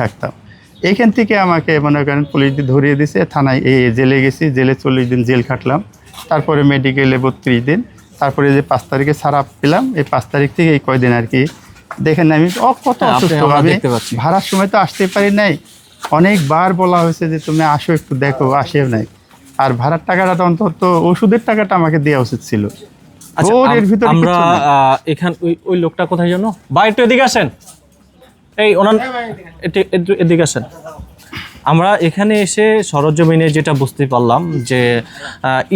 থাকতাম। এইখান থেকে আমাকে মনে করেন পুলিশ ধরিয়ে দিছে থানায় এই জেলে গেছি জেলে চল্লিশ দিন জেল খাটলাম। তারপরে মেডিকেলে বত্রিশ দিন। তারপরে যে পাঁচ তারিখে ছাড়া পেলাম এই পাঁচ তারিখ থেকে এই কয়দিন আর কি দেখেন আমি ও কত হ্যাঁ, অসুস্থ আমি ভাড়ার সময় তো আসতে পারি নাই। অনেকবার বলা হয়েছে যে তুমি আসো একটু দেখো আসেও নাই। আর ভাড়ার টাকাটা তো অন্তত ওষুধের টাকাটা আমাকে দেওয়া উচিত ছিল। আচ্ছা ওর এর ভিতরে আমরা এখান ওই ওই লোকটা কোথায় জানো বা একটু এদিকে আসেন। এই ওনার এদিকে আসেন। আমরা এখানে এসে সরজমিনে যেটা বুঝতে পারলাম যে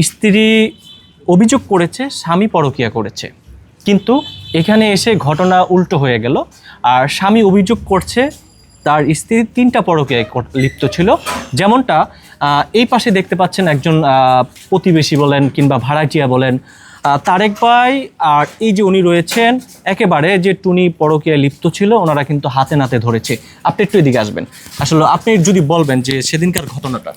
স্ত্রী অভিযোগ করেছে, স্বামী পরকিয়া করেছে। কিন্তু এখানে এসে ঘটনা উল্টো হয়ে গেল। আর স্বামী অভিযোগ করছে, তার স্ত্রী তিনটা পরকীয়ায় লিপ্ত ছিল। যেমনটা এই পাশে দেখতে পাচ্ছেন একজন প্রতিবেশী বলেন কিংবা ভাড়াটিয়া বলেন তারেক ভাই আর এই যে উনি রয়েছেন একেবারে যে টুনি পরকীয়ায় লিপ্ত ছিল ওনারা কিন্তু হাতে নাতে ধরেছে। আপনি একটু এদিকে আসবেন। আসলে আপনি যদি বলবেন যে সেদিনকার ঘটনাটা।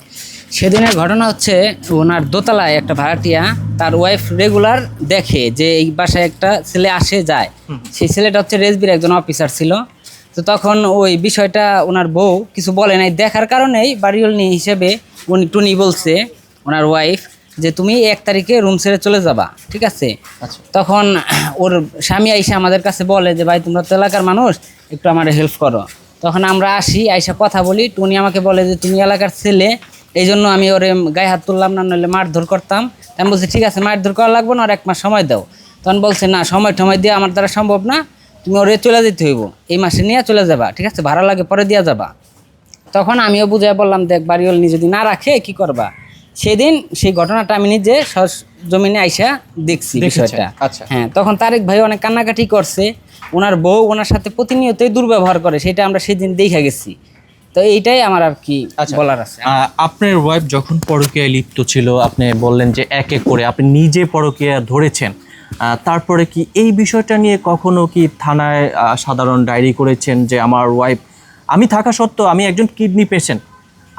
সেদিনের ঘটনা হচ্ছে ওনার দোতলায় একটা ভাড়াটিয়া তার ওয়াইফ রেগুলার দেখে যে এই বাসায় একটা ছেলে আসে যায়। সেই ছেলেটা হচ্ছে রেসবির একজন অফিসার ছিল। তো তখন ওই বিষয়টা ওনার বউ কিছু বলে নাই। দেখার কারণেই বাড়িওয়ালি হিসেবে উনি টুনি বলছে ওনার ওয়াইফ যে তুমি এক তারিখে রুম ছেড়ে চলে যাবা ঠিক আছে? আচ্ছা। তখন ওর স্বামী আইসা আমাদের কাছে বলে যে ভাই তোমরা তো এলাকার মানুষ একটু আমার হেল্প করো। তখন আমরা আসি আইসা কথা বলি। টুনি আমাকে বলে যে তুমি এলাকার ছেলে এই জন্য আমি ওরে গায়ে হাত তুললাম না নইলে মারধর করতাম। আমি বলছি ঠিক আছে মারধর করা লাগবে না আর এক মাস সময় দাও। তখন বলছে না সময় টময় দিয়ে আমার দ্বারা সম্ভব না। তুমি ওরে চলে যেতে হইব। এই মাসে নিয়ে চলে যাবা ঠিক আছে? ভাড়া লাগে পরে দিয়া যাবা। তখন আমিও বুঝাই বললাম দেখ বাড়িওয়ালি যদি না রাখে কি করবা? সেদিন সেই ঘটনাটা আমি নিজে জমিনে আইসা দেখছি বিষয়টা। আচ্ছা। হ্যাঁ তখন তারেক ভাই অনেক কান্নাকাটি করছে। ওনার বউ ওনার সাথে প্রতিনিয়তই দুর্ব্যবহার করে সেটা আমরা সেদিন দেখা গেছি। তো এইটাই আমার আর কি আচ্ছা। বলার আছে। আপনার ওয়াইফ যখন পরকীয়ায় লিপ্ত ছিল আপনি বললেন যে এক এক করে আপনি নিজে পরকীয়া ধরেছেন। তারপরে কি এই বিষয়টা নিয়ে কখনো কি থানায় সাধারণ ডায়েরি করেছেন যে আমার ওয়াইফ আমি থাকা সত্ত্বেও আমি একজন কিডনি পেশেন্ট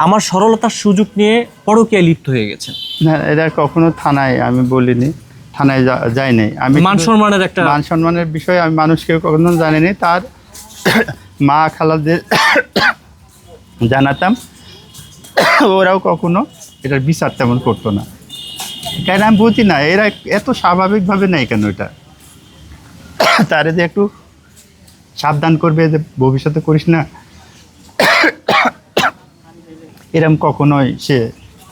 আমার সরলতার সুযোগ নিয়ে পরকীয়ায় লিপ্ত হয়ে গেছেন না এটা কখনো থানায় আমি বলিনি। থানায় যাই নাই আমি মান সম্মানের একটা মান সম্মানের বিষয়ে আমি মানুষকে কখনো জানিনি। তার মা খালাদের জানাতাম। ওরাও কখনো এটার বিচার তেমন করতো না। কেন আমি বুঝি না এরা এত স্বাভাবিকভাবে নেই কেন এটা? তারে যে একটু সাবধান করবে যে ভবিষ্যতে করিস না। এরম কখনোই সে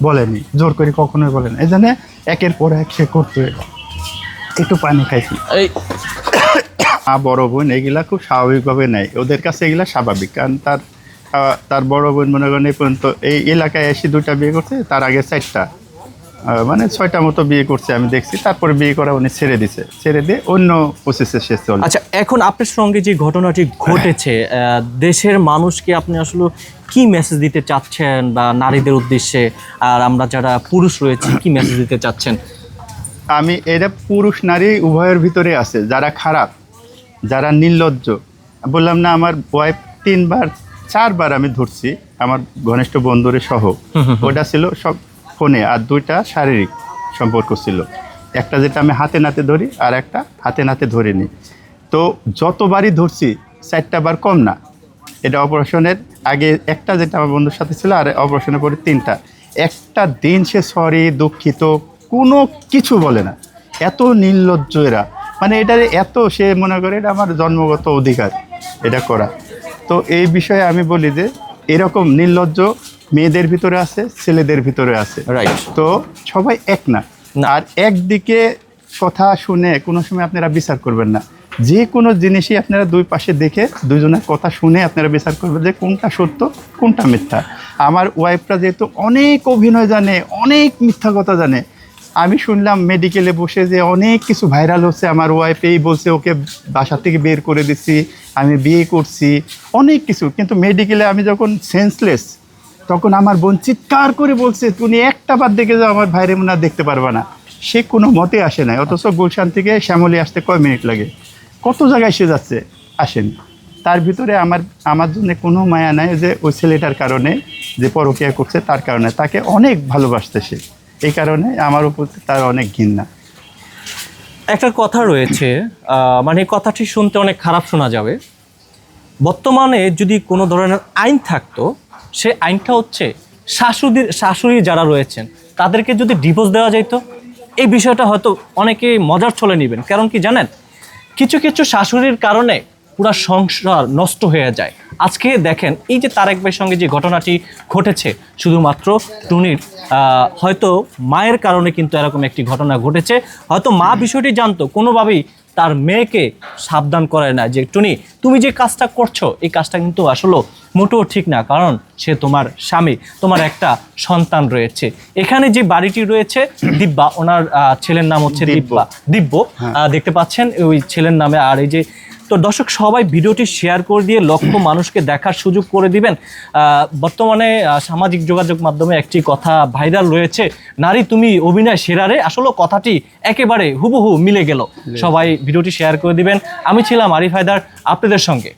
বলেনি জোর করে কখনোই বলেনি। এই জন্য একের পর এক সে করতে একটু পানি খাইছি। এই। মা বড় বোন এগুলা খুব স্বাভাবিকভাবে নেয় ওদের কাছে এগুলা স্বাভাবিক কারণ তার তার বড় বোন মনে করেন এই পর্যন্ত এই এলাকায় এসে দুটা বিয়ে করছে তার আগে চারটা। মানে ছয়টা মতো বিয়ে করছে আমি দেখছি। তারপরে বিয়ে করা উনি ছেড়ে দিছে। ছেড়ে দিয়ে অন্য প্রসেসে শেষ চলে। আচ্ছা এখন আপনার সঙ্গে যে ঘটনাটি ঘটেছে দেশের মানুষকে আপনি আসলে কি মেসেজ দিতে চাচ্ছেন বা নারীদের উদ্দেশ্যে? আর আমরা যারা পুরুষ রয়েছি কি মেসেজ দিতে চাচ্ছেন? আমি এটা পুরুষ নারী উভয়ের ভিতরে আছে যারা খারাপ যারা নির্লজ্জ। বললাম না আমার ওয়াইফ তিনবার চারবার আমি ধরছি আমার ঘনিষ্ঠ বন্ধুরে সহ। ওটা ছিল সব ফোনে আর দুইটা শারীরিক সম্পর্ক ছিল। একটা যেটা আমি হাতে নাতে ধরি আর একটা হাতে নাতে ধরিনি তো যতবারই ধরছি, চারটা বার কম না। এটা অপারেশনের আগে একটা যেটা আমার বন্ধুর সাথে ছিল আর অপারেশনের পরে তিনটা। একটা দিন সে সরি, দুঃখিত, কোনো কিছু বলে না। এত নির্লজ্জ এরা। মানে এটা এত সে মনে করে এটা আমার জন্মগত অধিকার, এটা করা। তো এই বিষয়ে আমি বলি যে, এরকম নির্লজ্জ মেয়েদের ভিতরে আছে ছেলেদের ভিতরে আছে। রাইট তো সবাই এক না। আর একদিকে কথা শুনে কোনো সময় আপনারা বিচার করবেন না। যে কোনো জিনিসই আপনারা দুই পাশে দেখে দুজনের কথা শুনে আপনারা বিচার করবেন যে কোনটা সত্য কোনটা মিথ্যা। আমার ওয়াইফটা যেহেতু অনেক অভিনয় জানে অনেক মিথ্যা কথা জানে আমি শুনলাম মেডিকেলে বসে যে অনেক কিছু ভাইরাল হচ্ছে। আমার ওয়াইফ এই বলছে ওকে বাসা থেকে বের করে দিচ্ছি আমি বিয়ে করছি। অনেক কিছু। কিন্তু মেডিকেলে আমি যখন সেন্সলেস তখন আমার বোন চিৎকার করে বলছে, তুমি একটা বার দেখে যাও, আমার ভাইরে মনে দেখতে পারবা না। সে কোনো মতে আসে নাই, অথচ গুলশান থেকে শ্যামলি আসতে কয় মিনিট লাগে? কত জায়গায় সে যাচ্ছে? আসেনি। তার ভিতরে আমার আমার জন্য কোনো মায়া নাই যে ওই ছেলেটার কারণে, যে পরকিয়া করছে তার কারণে। তাকে অনেক ভালোবাসতে সে। এই কারণে আমার উপর তার অনেক ঘৃণা। একটা কথা রয়েছে মানে কথাটি শুনতে অনেক খারাপ শোনা যাবে। বর্তমানে যদি কোনো ধরনের আইন থাকতো সে আইনটা হচ্ছে শাশুড়ির শাশুড়ি যারা রয়েছেন, তাদেরকে যদি ডিভোর্স দেওয়া যেত এই বিষয়টা হয়তো অনেকে মজার চলে নেবেন। কারণ কি জানেন? কিছু কিছু শাশুড়ির কারণে পুরা সংসার নষ্ট হয়ে যায়। আজকে দেখেন, এই যে তারেক ভাইয়ের সঙ্গে যে ঘটনাটি ঘটেছে, শুধুমাত্র টুনির হয়তো মায়ের কারণে কিন্তু এরকম একটি ঘটনা ঘটেছে। হয়তো মা বিষয়টি জানতো, কোনোভাবেই তার মেয়েকে সাবধান করায় না। যে টুনি তুমি যে কাজটা করছ এই কাজটা কিন্তু আসলে মোটেও ঠিক না। কারণ সে তোমার স্বামী তোমার একটা সন্তান রয়েছে। এখানে যে বাড়িটি রয়েছে দিব্যা ওনার আহ, ছেলের নাম হচ্ছে দিব্যা। দিব্য। আহ, দেখতে পাচ্ছেন ওই ছেলের নামে আর এই যে তো দর্শক সবাই ভিডিওটি শেয়ার করে দিয়ে লক্ষ মানুষকে দেখার সুযোগ করে দিবেন। আহ, বর্তমানে সামাজিক যোগাযোগ মাধ্যমে একটি কথা ভাইরাল রয়েছে। নারী তুমি অভিনয় সেরারে? আসলে কথাটি একেবারে হুবহু মিলে গেল। সবাই ভিডিওটি শেয়ার করে দিবেন। আমি ছিলাম আরিফ হায়দার আপনাদের সঙ্গে।